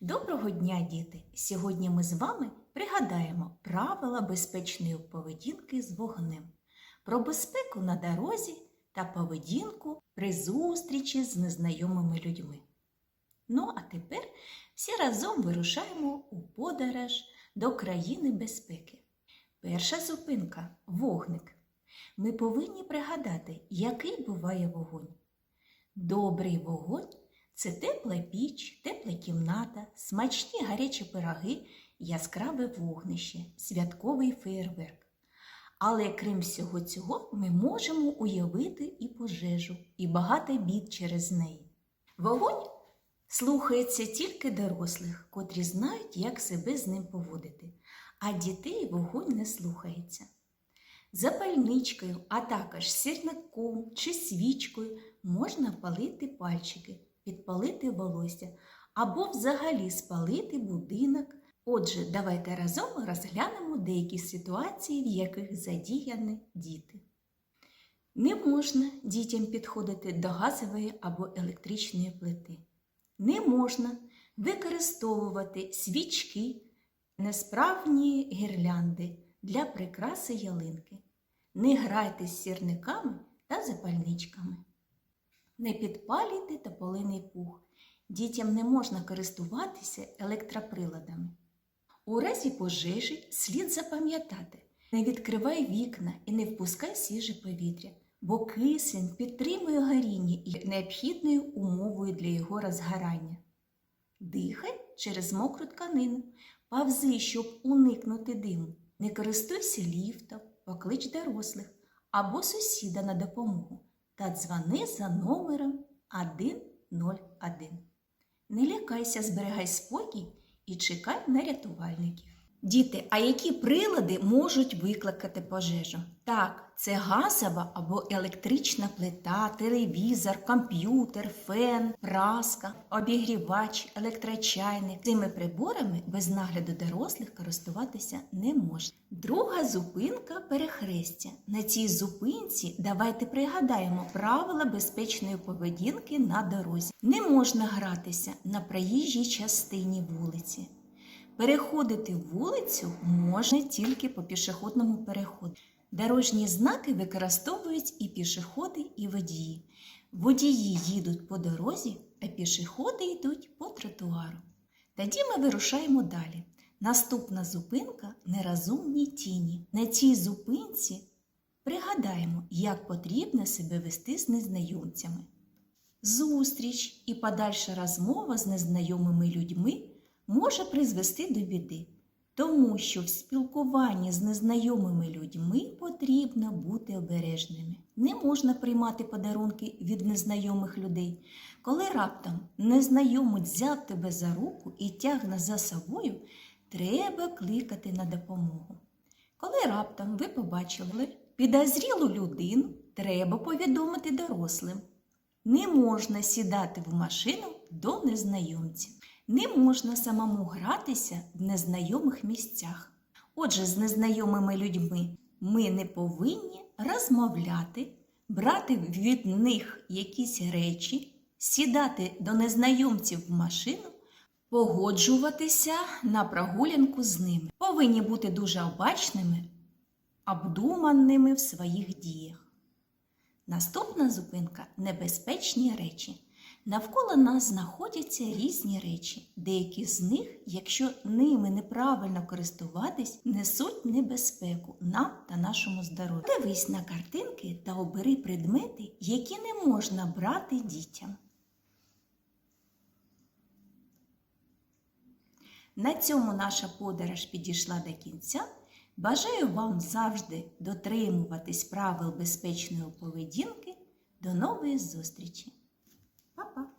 Доброго дня, діти! Сьогодні ми з вами пригадаємо правила безпечної поведінки з вогнем, про безпеку на дорозі та поведінку при зустрічі з незнайомими людьми. Ну, а тепер всі разом вирушаємо у подорож до країни безпеки. Перша зупинка вогник. Ми повинні пригадати, який буває вогонь. Добрий вогонь це тепла піч, тепла кімната, смачні гарячі пироги, яскраве вогнище, святковий фейерверк. Але крім всього цього, ми можемо уявити і пожежу, і багато бід через неї. Вогонь слухається тільки дорослих, котрі знають, як себе з ним поводити, а дітей вогонь не слухається. Запальничкою, а також сірником чи свічкою можна палити пальчики, підпалити волосся або взагалі спалити будинок. Отже, давайте разом розглянемо деякі ситуації, в яких задіяні діти. Не можна дітям підходити до газової або електричної плити. Не можна використовувати свічки, несправні гірлянди для прикраси ялинки. Не грайте з сірниками та запальничками. Не підпалюйте тополиний пух. Дітям не можна користуватися електроприладами. У разі пожежі слід запам'ятати, не відкривай вікна і не впускай свіже повітря, бо кисень підтримує горіння і необхідною умовою для його розгорання. Дихай через мокру тканину, павзи, щоб уникнути диму. Не користуйся ліфтом, поклич дорослих або сусіда на допомогу та дзвони за номером 101. Не лякайся, зберігай спокій і чекай на рятувальників. Діти, а які прилади можуть викликати пожежу? Так, це газова або електрична плита, телевізор, комп'ютер, фен, праска, обігрівач, електрочайник. Цими приборами без нагляду дорослих користуватися не можна. Друга зупинка перехрестя. На цій зупинці давайте пригадаємо правила безпечної поведінки на дорозі. Не можна гратися на проїжджій частині вулиці. Переходити вулицю можна тільки по пішохідному переходу. Дорожні знаки використовують і пішоходи, і водії. Водії їдуть по дорозі, а пішоходи йдуть по тротуару. Тоді ми вирушаємо далі. Наступна зупинка нерозумні тіні. На цій зупинці пригадаємо, як потрібно себе вести з незнайомцями. Зустріч і подальша розмова з незнайомими людьми може призвести до біди, тому що в спілкуванні з незнайомими людьми потрібно бути обережними. Не можна приймати подарунки від незнайомих людей. Коли раптом незнайомець взяв тебе за руку і тягне за собою, треба кликати на допомогу. Коли раптом ви побачили підозрілу людину, треба повідомити дорослим. Не можна сідати в машину до незнайомців. Не можна самому гратися в незнайомих місцях. Отже, з незнайомими людьми ми не повинні розмовляти, брати від них якісь речі, сідати до незнайомців в машину, погоджуватися на прогулянку з ними. Повинні бути дуже обачними, обдуманими в своїх діях. Наступна зупинка небезпечні речі. Навколо нас знаходяться різні речі. Деякі з них, якщо ними неправильно користуватись, несуть небезпеку нам та нашому здоров'ю. Дивись на картинки та обери предмети, які не можна брати дітям. На цьому наша подорож підійшла до кінця. Бажаю вам завжди дотримуватись правил безпечної поведінки. До нової зустрічі! Papá.